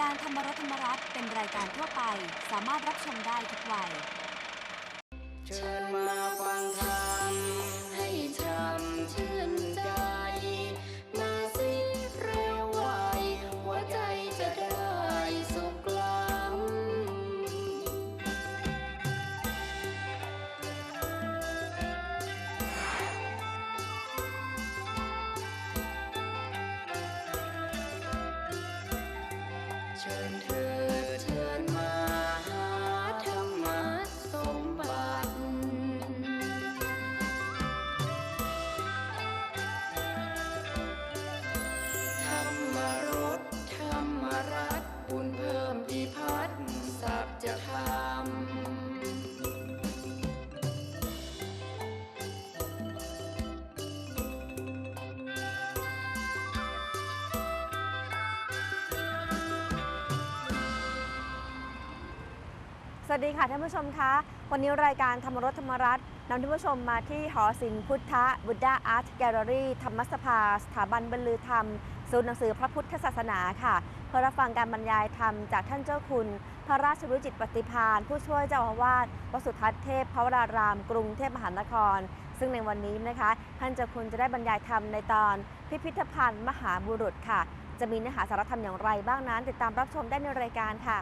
การธรรมรสธรรมรัตน์เป็นรายการทั่วไป สามารถรับชมได้ทุกวัย เชิญมาฟังธรรมให้ช่ำชื่น วัสดีค่ะท่านผู้ชมคะวันนี้รายการธรรมรสธรรมรัตน์นำท่านผู้ชมมาที่หอศิลป์พุทธบุตดาอาร์ตแกลเลอรี่ธรรมสภา สถาบันบรรลือธรรมศูนย์หนังสือพระพุทธศาสนาค่ะ เพื่อรับฟังการบรรยายธรรมจากท่านเจ้าคุณ พระราชวิจิตปฏิพานผู้ช่วยเจ้าอาวาสวัดสุทัศน์เทพพระวราราม กรุงเทพมหานคร ซึ่งในวันนี้นะคะ ท่านเจ้าคุณจะได้บรรยายธรรมในตอน พิพิธภัณฑ์มหาบุรุษค่ะ จะมีเนื้อหาสาระธรรมอย่างไรบ้างนั้น ติดตามรับชมได้ในรายการค่ะ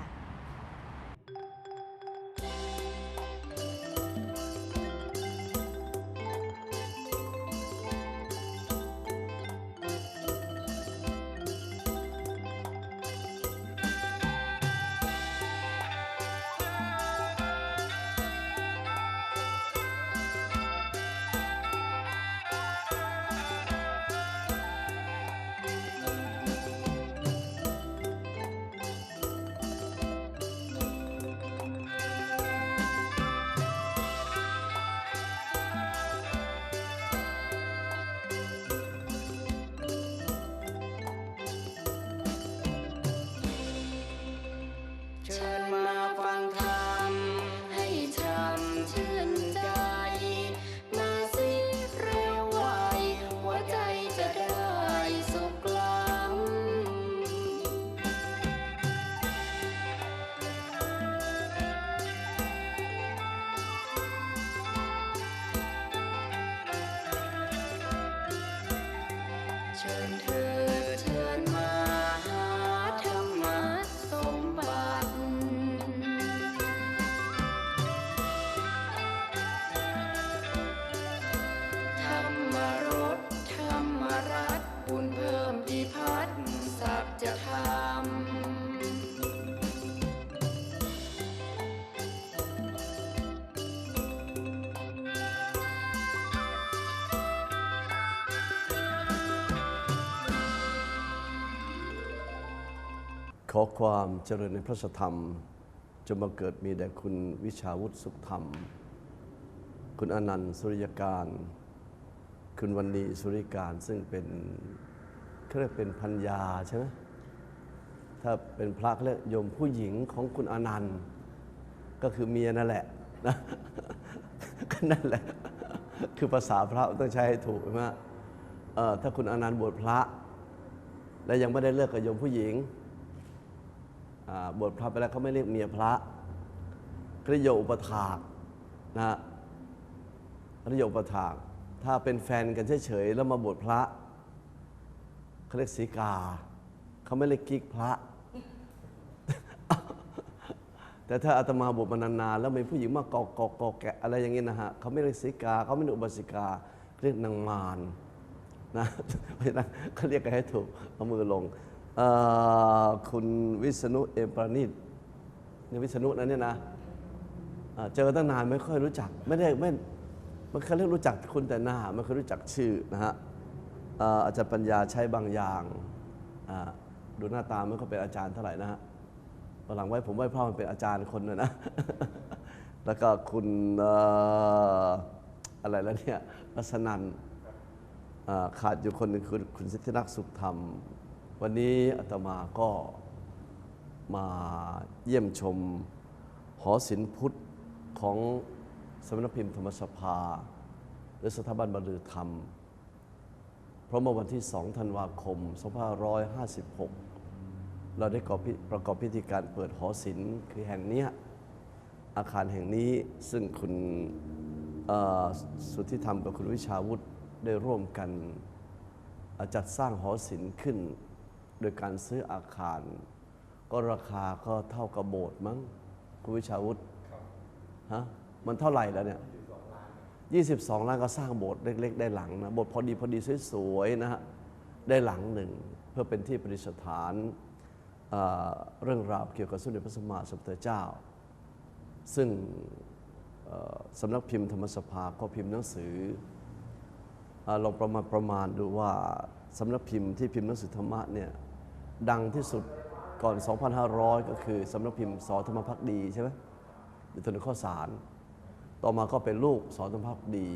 ขอความเจริญในพระธรรมจงมาเกิดมีแด่คุณวิชาวุฒิสุขธรรม คุณอนันต์สุริยการ คุณวันนีสุริการซึ่งเป็นเขาเรียกเป็นพัญญาใช่ไหมถ้าเป็นพระเรียกโยมผู้หญิงของคุณอนันต์ก็คือเมียนั่นแหละนะก็นั่นแหละ คือภาษาพระต้องใช้ให้ถูกใช่ไหมถ้าคุณอนันต์บวชพระ และยังไม่ได้เลิกกับโยมผู้หญิง บวชพระไปแล้วเขาไม่เรียกเมียพระเขาเรียกโยอุปถากนะฮะเขาเรียกโยอุปถาก ถ้าเป็นแฟนกันเฉยๆแล้วมาบวชพระเขาเรียกสีกาเขาไม่เรียกกิ๊กพระ แต่ถ้าอาตมาบวชมานานๆแล้วมีผู้หญิงมากอกกอกอกแกะอะไรอย่างนี้นะฮะเขาไม่เรียกสีกาเขาไม่เรียกอุบาสิกาเรียกนางมารนะเพราะฉะนั้นเขาเรียกกันให้ถูกเอามือลง คุณวิษณุเอมประณิตนี่วิษณุนะเนี่ยนะเจอตั้งนานไม่ค่อยรู้จัก ไม่ได้ไม่มันเคยเรียกรู้จักคุณแต่หน้าไม่เคยรู้จักชื่อนะฮะอ่ออาจารย์ปัญญาใช้บางอย่างอ่าดูหน้าตาไม่ค่อยเป็นอาจารย์เท่าไหร่นะฮะวันหลังไว้ผมไหว้พ่อมันเป็นอาจารย์คนนะนะแล้วก็คุณอะไรแล้วเนี่ยรัศนันขาดอยู่คนหนึ่งคือคุณสิทธินักสุขธรรม วันนี้อาตมาก็มาเยี่ยมชมหอศิลป์พุทธของสำนักพิมพ์ธรรมสภา หรือสถาบันบรรลือธรรม เพราะเมื่อวันที่ 2 ธันวาคม 2556 เราได้ประกอบพิธีการเปิดหอศิลป์คือแห่งนี้อาคารแห่งนี้ซึ่งคุณสุทธิธรรมกับคุณวิชาวุฒิได้ร่วมกันจัดสร้างหอศิลป์ขึ้น ดยการซื้ออาคาร ก็ราคาก็เท่ากับโบสถ์มั้งคุณวิชาวุฒิฮะมันเท่าไหร่แล้วเนี่ย22 ล้านก็สร้างโบสถ์เล็ก ๆ ได้หลังนะโบสถ์พอดีพอดีสวยๆนะฮะได้หลังหนึ่ง เพื่อเป็นที่ประดิษฐานเเรื่องราวเกี่ยวกับสมเด็จพระสัมมาสัมพุทธเจ้า ซึ่งสำนักพิมพ์ธรรมสภาก็พิมพ์หนังสือเอ่อลองประมาณประมาณดูว่าสำนักพิมพ์ที่พิมพ์หนังสือธรรมะเนี่ย ดังที่สุดก่อน 2,500 ก็คือสำนักพิมพ์สอธรรมพักดีใช่ไหมในถนนข้าวสาร ต่อมาก็เป็นลูกสอธรรมพักดี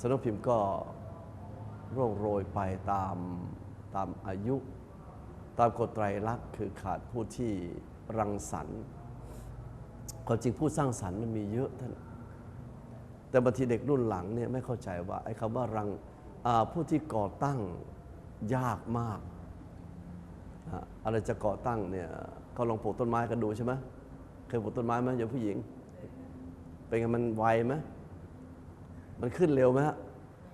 สำนักพิมพ์ก็ร่วงโรยไปตามตามอายุ ตามกฎไตรลักษณ์คือขาดผู้ที่รังสรรค์ความจริงผู้สร้างสรรค์มันมีเยอะท่านแต่บางทีเด็กรุ่นหลังเนี่ยไม่เข้าใจว่าไอ้คำว่ารังผู้ที่ก่อตั้งยากมาก อะไรจะก่อตั้งเนี่ยก็ลองปลูกต้นไม้กันดูใช่ไหมเคยปลูกต้นไม้ไหมอย่างผู้หญิง เป็นไงมันไวไหมมันขึ้นเร็วไหมฮะ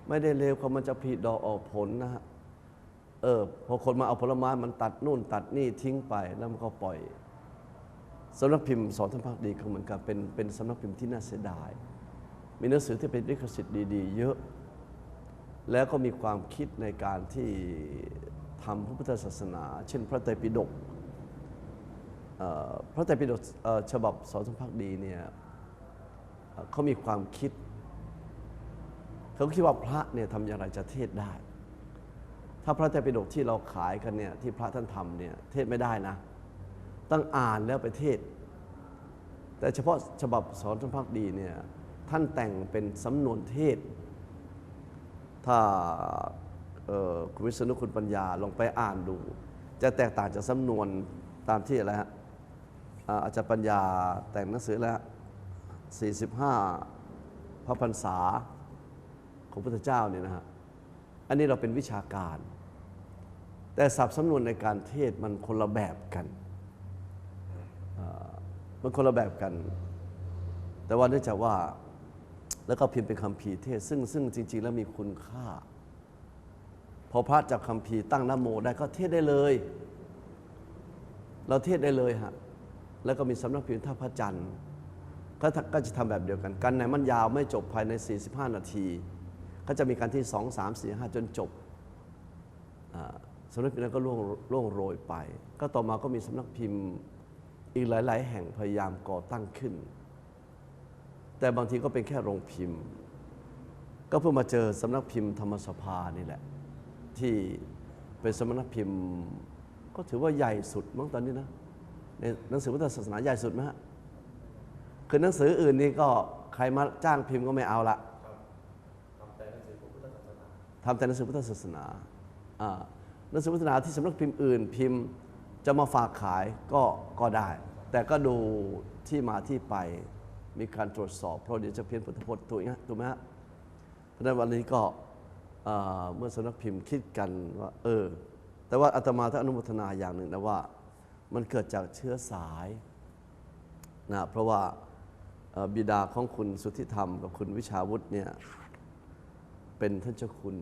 ไม่ได้เร็วเขามันจะผลิดอกออกผลนะฮะเออพอคนมาเอาผลไม้มันตัดนู่นตัดนี่ทิ้งไปแล้วมันก็ปล่อยสำนักพิมพ์สอนธรรมพักดีก็เหมือนกันเป็นเป็นสำนักพิมพ์ที่น่าเสียดาย มีหนังสือที่เป็นลิขสิทธิ์ดี ๆ เยอะ แล้วก็มีความคิดในการที่ ทำพระพุทธศาสนา เช่นพระไตรปิฎกพระไตรปิฎกฉบับสอนธรรมพักดีเนี่ยเขามีความคิด เขาคิดว่าพระเนี่ยทำอย่างไรจะเทศได้ ถ้าพระไตรปิฎกที่เราขายกันเนี่ยที่พระท่านทำเนี่ยเทศไม่ได้นะ ต้องอ่านแล้วไปเทศ แต่เฉพาะฉบับสอนธรรมพักดีเนี่ยท่านแต่งเป็นสำนวนเทศ ถ้า คุณวิษณุคุณปัญญาลองไปอ่านดู จะแตกต่างจากสำนวนตามที่อะไรฮะอาจารย์ปัญญาแต่งหนังสือแล้ว 45 พระพรรษาของพระพุทธเจ้าเนี่ยนะฮะ อันนี้เราเป็นวิชาการ แต่ศัพท์สำนวนในการเทศมันคนละแบบกัน มันคนละแบบกัน แต่ว่าเนื่องจากว่าแล้วก็พิมพ์เป็นคำพีเทศ ซึ่งซึ่งจริง ๆ แล้วมีคุณค่า พอพระจากคำพีตั้งนโมได้ก็เทศได้เลย เราเทศได้เลยฮะแล้วก็มีสำนักพิมพ์ท่าพระจันทร์ก็ก็จะทำแบบเดียวกัน กันไหนมันยาวไม่จบภายใน 45 นาที ก็จะมีการที่ 2 3 4 5 จนจบสำนักพิมพ์นั้นก็ล่วงล่วงโรยไป ก็ต่อมาก็มีสำนักพิมพ์อีกหลาย ๆ แห่งพยายามก่อตั้งขึ้น แต่บางทีก็เป็นแค่โรงพิมพ์ ก็เพิ่งมาเจอสำนักพิมพ์ธรรมสภานี่แหละ ที่เป็นสำนักพิมพ์ก็ถือว่าใหญ่สุดมั้งตอนนี้นะในหนังสือพุทธศาสนาใหญ่สุดไหมฮะคือหนังสืออื่นนี่ก็ใครมาจ้างพิมพ์ก็ไม่เอาละทำแต่หนังสือพุทธศาสนาอ่าหนังสือพุทธศาสนาที่สำนักพิมพ์อื่นพิมพ์จะมาฝากขายก็ก็ได้ แต่ก็ดูที่มาที่ไปมีการตรวจสอบ เพราะเดี๋ยวจะเพี้ยนพุทธพจน์ถูกไหมฮะถูกไหมฮะเพราะฉะนั้นวันนี้ก็ เมื่อสำนักพิมพ์คิดกันว่า เออ แต่ว่าอาตมาถ้านอนุโมทนาอย่างหนึ่งนะว่า มันเกิดจากเชื้อสายนะเพราะว่าบิดาของคุณสุทธิธรรมกับคุณวิชาวุฒิเนี่ยเป็นท่านเจ้าคุณ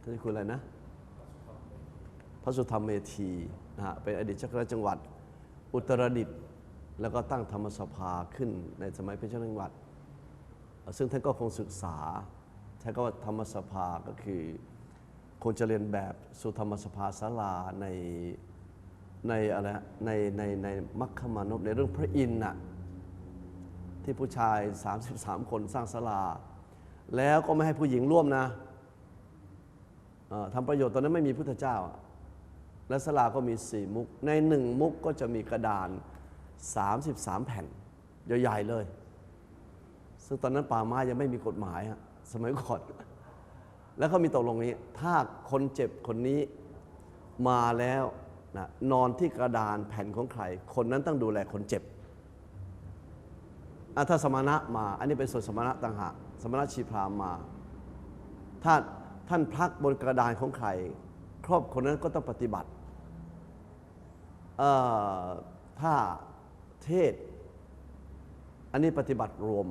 ท่านเจ้าคุณอะไรนะ พระสุธรรมเมธีนะฮะเป็นอดีตเจ้าคณะจังหวัด อุตรดิตถ์แล้วก็ตั้งธรรมสภาขึ้นในสมัยเป็นเจ้าคณะจังหวัด ซึ่งท่านก็คงศึกษา ใช้ก็ว่าธรรมสภาก็คือคงจะเรียนแบบสุธรรมสภาศาลาในในอะไรในในในมัคคมานพในเรื่องพระอินทร์น่ะที่ผู้ชาย 33 คนสร้างศาลา แล้วก็ไม่ให้ผู้หญิงร่วมนะทำประโยชน์ตอนนั้นไม่มีพุทธเจ้า และศาลาก็มีสี่มุก ในหนึ่งมุกก็จะมีกระดาน 33 แผ่นใหญ่ๆเลย ซึ่งตอนนั้นป่าไม้ยังไม่มีกฎหมายฮะ สมัยก่อน แล้วเขามีตกลงนี้ ถ้าคนเจ็บคนนี้มาแล้วนะนอนที่กระดานแผ่นของใคร คนนั้นต้องดูแลคนเจ็บถ้าสมณะมา อันนี้เป็นส่วนสมณะต่างหากสมณะชีพรามมา ถ้าท่านพักบนกระดานของใคร ครอบคนนั้นก็ต้องปฏิบัติเอ่อผ้าเทศ อันนี้ปฏิบัติรวม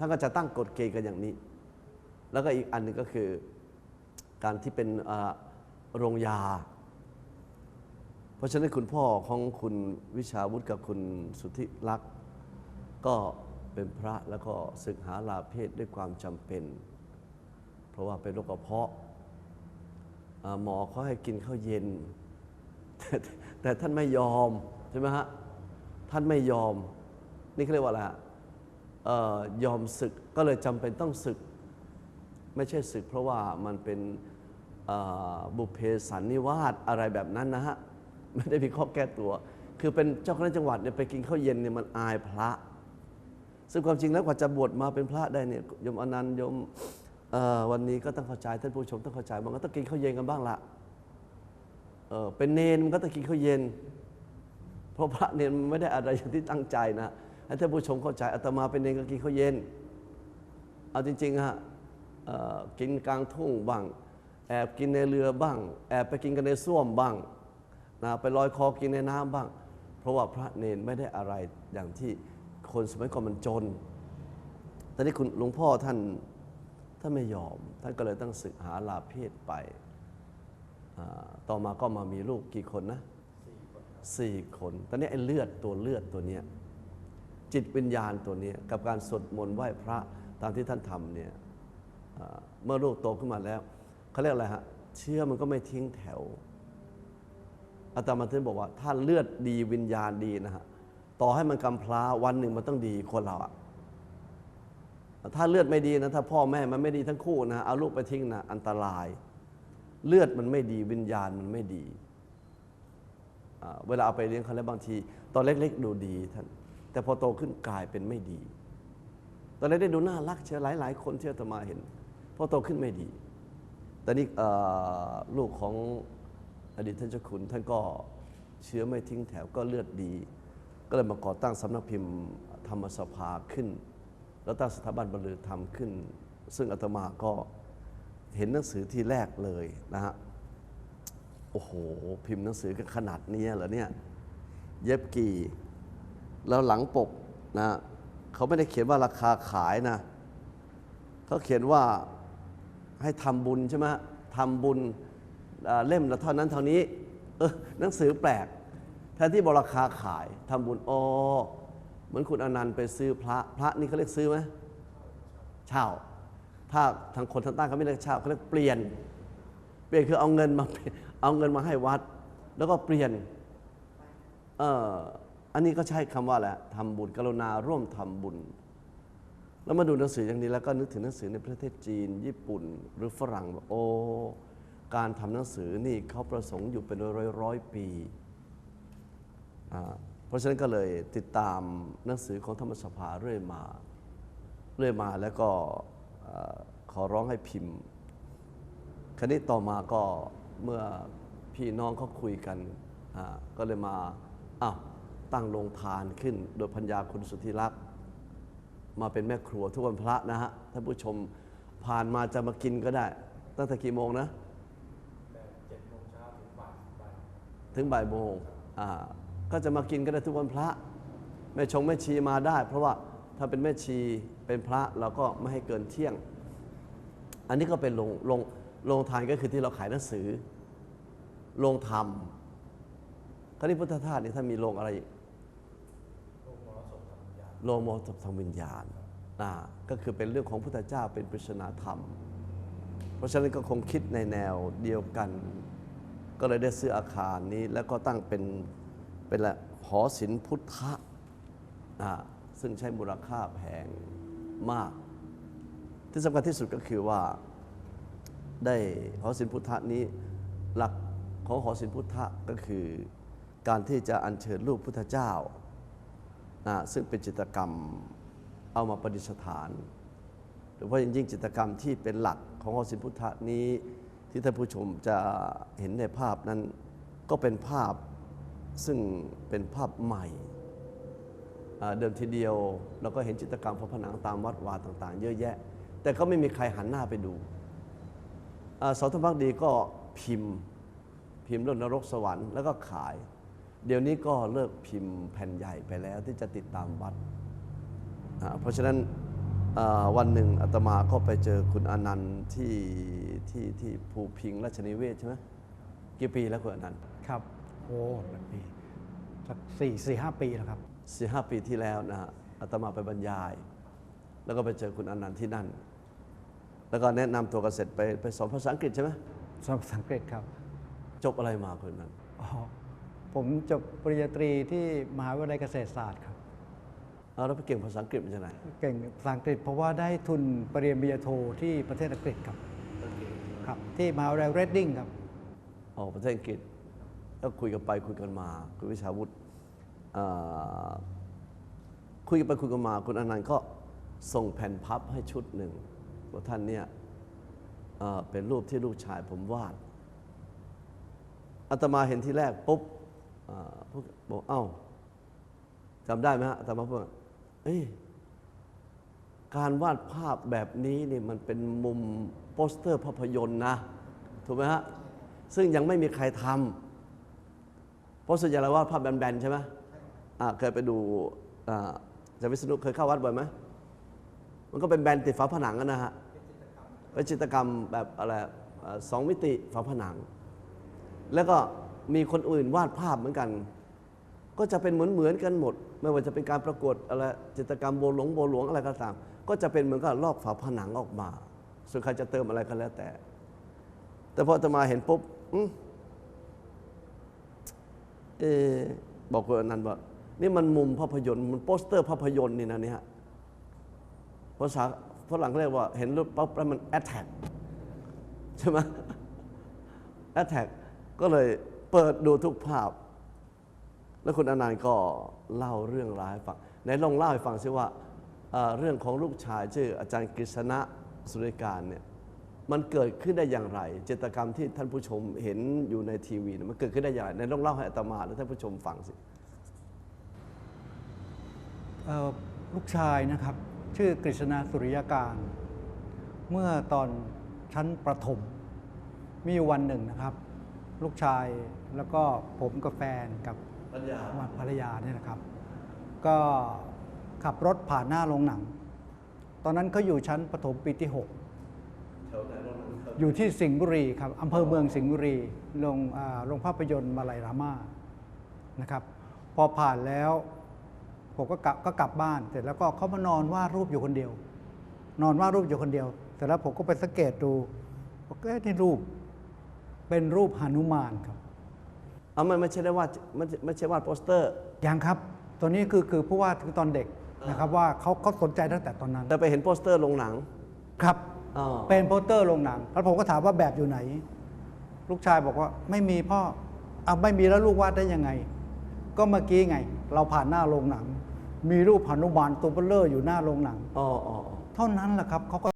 ท่านก็จะตั้งกฎเกณฑ์กันอย่างนี้ แล้วก็อีกอันหนึงก็คือการที่เป็นโรงยา เพราะฉะนั้นคุณพ่อของคุณวิชาวุฒิกับคุณสุทธิรักษ์ก็เป็นพระแล้วก็ศึกหาลาเพศด้วยความจำเป็น เพราะว่าเป็นโรคกระเพาะหมอเขาให้กินข้าวเย็น แต่แต่ท่านไม่ยอม ใช่ไหมฮะ ท่านไม่ยอม นี่เขาเรียกว่าอะไร ยอมศึกก็เลยจำเป็นต้องศึก ไม่ใช่ศึก เพราะว่ามันเป็นบุพเพสันนิวาสอะไรแบบนั้นนะฮะ ไม่ได้มีข้อแก้ตัว คือเป็นเจ้าคณะจังหวัดเนี่ยไปกินข้าวเย็นเนี่ยมันอายพระ ซึ่งความจริงแล้วกว่าจะบวชมาเป็นพระได้เนี่ยยมอนันต์ยมวันนี้ก็ต้องเข้าใจท่านผู้ชมต้องเข้าใจมันก็ต้องกินข้าวเย็นกันบ้างละเเป็นเนนมันก็ต้องกินข้าวเย็น เพราะพระเนนไม่ได้อะไรอย่างที่ตั้งใจนะ ให้ท่านผู้ชมเข้าใจอาตมาเป็นเนนก็กินข้าวเย็น เอาจริงๆฮะกินกลางทุ่งบ้าง แอบกินในเรือบ้าง แอบไปกินกันในส้วมบ้างนะไปลอยคอกินในน้ำบ้าง เพราะว่าพระเนนไม่ได้อะไรอย่างที่คนสมัยก่อนมันจนตอนนี้คุณหลวงพ่อท่านท่านไม่ยอม ท่านก็เลยต้องศึกหาลาเพศไป ต่อมาก็มามีลูกกี่คนนะสี่คน ตอนนี้ไอ้เลือดตัวเลือดตัวเนี้ย จิตวิญญาณตัวนี้กับการสวดมนต์ไหว้พระตามที่ท่านทำเนี่ยเมื่อลูกโตขึ้นมาแล้วเขาเรียกอะไรฮะเชื่อมันก็ไม่ทิ้งแถวอาตมาถึงบอกว่า ถ้าเลือดดีวิญญาณดีนะฮะต่อให้มันกำพร้าวันหนึ่งมันต้องดีคนเราอะถ้าเลือดไม่ดีนะถ้าพ่อแม่มันไม่ดีทั้งคู่นะเอาลูกไปทิ้งนะอันตราย เลือดมันไม่ดีวิญญาณมันไม่ดี เวลาเอาไปเลี้ยงเขาแล้วบางที ตอนเล็กๆดูดีท่าน แต่พอโตขึ้นกลายเป็นไม่ดี ตอนแรกได้ดูน่ารักเชียวหลายๆคนที่อาตมาเห็น พอโตขึ้นไม่ดีต่นี่เอ่อลูกของอดีตท่านเจ้าคุณท่านก็เชื้อไม่ทิ้งแถวก็เลือดดี ก็เลยมาก่อตั้งสำนักพิมพ์ธรรมสภาขึ้น แล้วตั้งสถาบันบรรลือธรรมขึ้น ซึ่งอาตมาก็เห็นหนังสือที่แรกเลยนะฮะ โอ้โห พิมพ์หนังสือกันขนาดนี้เหรอเนี่ย เย็บกี่ แล้วหลังปกนะเขาไม่ได้เขียนว่าราคาขายนะเขาเขียนว่าให้ทำบุญใช่ไหมทำบุญเล่มละเท่านั้นเท่านี้เออหนังสือแปลกแทนที่บอกราคาขายทำบุญอ๋อเหมือนคุณอนันต์ไปซื้อพระพระนี่เขาเรียกซื้อไหมเช่า ถ้าทางคนทางใต้เขาไม่เรียกเช่าเขาเรียกเปลี่ยน เปลี่ยนคือเอาเงินมาเอาเงินมาให้วัด แล้วก็เปลี่ยนเอ่อ นนี้ก็ใช้คำว่าแหละทำบุญกรุณาร่วมทำบุญ แล้วมาดูหนังสืออย่างนี้แล้วก็นึกถึงหนังสือในประเทศจีน ญี่ปุ่น หรือฝรั่งบอกโอ้การทำหนังสือนี่เขาประสงค์อยู่เป็นร้อยร้อยปี เพราะฉะนั้นก็เลยติดตามหนังสือของธรรมสภาเรื่อยมาเรื่อยมาแล้วก็ขอร้องให้พิมพ์คราวนี้ต่อมาก็เมื่อพี่น้องเขาคุยกันก็เลยมาอ้าว ตั้งโรงทานขึ้น โดยพัญญาคุณสุทธิรักษ์มาเป็นแม่ครัวทุกวันพระนะฮะท่านผู้ชมผ่านมาจะมากินก็ได้ ตั้งแต่กี่โมงนะถึงบ่ายโมงอ่าก็จะมากินก็ได้ทุกวันพระแม่ชงแม่ชีมาได้ เพราะว่าถ้าเป็นแม่ชีเป็นพระเราก็ไม่ให้เกินเที่ยง อันนี้ก็เป็นโรงโรงโรงทานก็คือที่เราขายหนังสือโรงธรรมคราวนี้พุทธทาสนี่ท่านมีโรงอะไร อีกโรงมรสพทางวิญญาณอ่าก็คือเป็นเรื่องของพุทธเจ้าเป็นปริศนาธรรม เพราะฉะนั้นก็คงคิดในแนวเดียวกัน ก็เลยได้ซื้ออาคารนี้แล้วก็ตั้งเป็นเป็นละหอศิลป์พุทธะซึ่งใช้มูลค่าแพงมาก ที่สำคัญที่สุดก็คือว่าได้หอศิลป์พุทธะนี้หลักของหอศิลป์พุทธะก็คือ การที่จะอัญเชิญรูปพุทธเจ้า นะซึ่งเป็นจิตกรรมเอามาประดิษฐาน โดยเฉพาะอย่างยิ่งจิตกรรมที่เป็นหลักของอศิลป์พุทธะนี้ที่ท่านผู้ชมจะเห็นในภาพนั้นก็เป็นภาพซึ่งเป็นภาพใหม่ เดิมทีเดียวเราก็เห็นจิตกรรมฝาผนังตามวัดวาต่าง ๆ เยอะแยะ แต่ก็ไม่มีใครหันหน้าไปดูอสอทพักดีก็พิมพ์ พิมพ์เรื่องนรกสวรรค์แล้วก็ขาย เดี๋ยวนี้ก็เลิกพิมพ์แผ่นใหญ่ไปแล้วที่จะติดตามวัดอ่าเพราะฉะนั้นอ่าวันหนึ่งอาตมาก็ไปเจอคุณอนันต์ที่ที่ที่ภูพิงราชนิเวศใช่ไหมกี่ปีแล้วคุณอนันต์ ครับโอ้หลายปีสักสี่สี่ห้าปีแล้วครับสี่ห้าปีที่แล้วนะฮะอาตมาไปบรรยาย แล้วก็ไปเจอคุณอนันต์ที่นั่น แล้วก็แนะนำตัวกันเสร็จไปไปสอนภาษาอังกฤษใช่ไหมสำหรับภาษาอังกฤษครับ จบอะไรมาคุณอนันต์อ๋อ ผมจบปริญญาตรีที่มหาวิทยาลัยเกษตรศาสตร์ครับเอาแล้วไปเก่งภาษาอังกฤษมาจากไหนเก่งภาษาอังกฤษเพราะว่าได้ทุนปริญญาโทที่ประเทศอังกฤษครับครับ ที่มหาวิทยาลัยเรดดิ้งครับออกประเทศอังกฤษก็คุยกันไปคุยกันมา คุณวิชาวุฒิอ่าคุยกันไปคุยกันมา คุณอนันต์ก็ส่งแผ่นพับให้ชุดหนึ่งว่าท่านเนี่ยเอ่อเป็นรูปที่ลูกชายผมวาดอาตมาเห็นทีแรกปุ๊บอ่า พวกบอกเอ้าจำได้ไหมฮะอาตมาพูดว่าเอ้ยการวาดภาพแบบนี้นี่มันเป็นมุมโปสเตอร์ภาพยนตร์นะ ถูกไหมฮะ ซึ่งยังไม่มีใครทำเพราะส่วนใหญ่เราวาดภาพแบนๆ ใช่ไหมเคยไปดูอาจารย์วิษณุเคยเข้าวัดบ่อยไหมมันก็เป็นแบนติดฝาผนังอะนะฮะเป็นจิตกรรมแบบอะไรสองมิติฝาผนัง แล้วก็ มีคนอื่นวาดภาพเหมือนกัน ก็จะเป็นเหมือนเหมือนๆกันหมด ไม่ว่าจะเป็นการประกวดอะไรจิตรกรรมโบหลงโบหลวงอะไรก็ตาม ก็จะเป็นเหมือนกับลอกฝาผนังออกมาส่วนใครจะเติมอะไรก็แล้วแต่ แต่พออาตมาเห็นปุ๊บอเออบอกคุณอนันต์ว่านี่มันมุมภาพยนตร์มันโปสเตอร์ภาพยนตร์นี่นะเนี่ยภาษาฝรั่งเรียกว่าเห็นรูปปั๊บแล้วมันแอ t แทกใช่ไหมแอ t แทกก็เลย เปิดดูทุกภาพ แล้วคุณอนันต์ก็เล่าเรื่องราวให้ฟังไหนลองเล่าให้ฟังซิว่าเรื่องของลูกชายชื่อ อาจารย์กฤษณะสุริการเนี่ยมันเกิดขึ้นได้อย่างไร เจตกรรมที่ท่านผู้ชมเห็นอยู่ในทีวีเนี่ยมันเกิดขึ้นได้อย่างไรในลองเล่าให้อาตมาและท่านผู้ชมฟังสิลูกชายนะครับ ชื่อกฤษณาสุริยการ เมื่อตอนชั้นประถมมีวันหนึ่งนะครับ ลูกชายแล้วก็ผมกับแฟนกับปัญญาภรรยาเนี่ยนะครับ ก็ขับรถผ่านหน้าโรงหนัง ตอนนั้นเขาอยู่ชั้นประถมปีที่ 6 อยู่ที่สิงห์บุรีครับอำเภอเมืองสิงห์บุรีโรงอ่าโรงภาพยนตร์มาลายรามานะครับ พอผ่านแล้วผมก็กลับก็กลับบ้าน เสร็จแล้วก็เขามานอนวาดรูปอยู่คนเดียว นอนวาดรูปอยู่คนเดียว เสร็จแล้วผมก็ไปสังเกตดูบอกเอ๊ะนี่รูป เป็นรูปหนุมานครับเอามันไม่ใช่ได้วาดไม่ใช่ไม่ใช่วาดโปสเตอร์ ยังครับ ตัวนี้คือคือผู้วาดคือตอนเด็กนะครับว่าเขาเขาสนใจตั้งแต่ตอนนั้นแต่ไปเห็นโปสเตอร์ลงหนังครับอ๋อเป็นโปสเตอร์ลงหนังแล้วผมก็ถามว่าแบบอยู่ไหน ลูกชายบอกว่าไม่มีพ่อเอาไม่มีแล้วลูกวาดได้ยังไง ก็เมื่อกี้ไง เราผ่านหน้าโรงหนัง มีรูปหนุมานตัวเบลเลอร์อยู่หน้าโรงหนังอ๋ออ๋ออ๋อเท่านั้นแหละครับเขาก็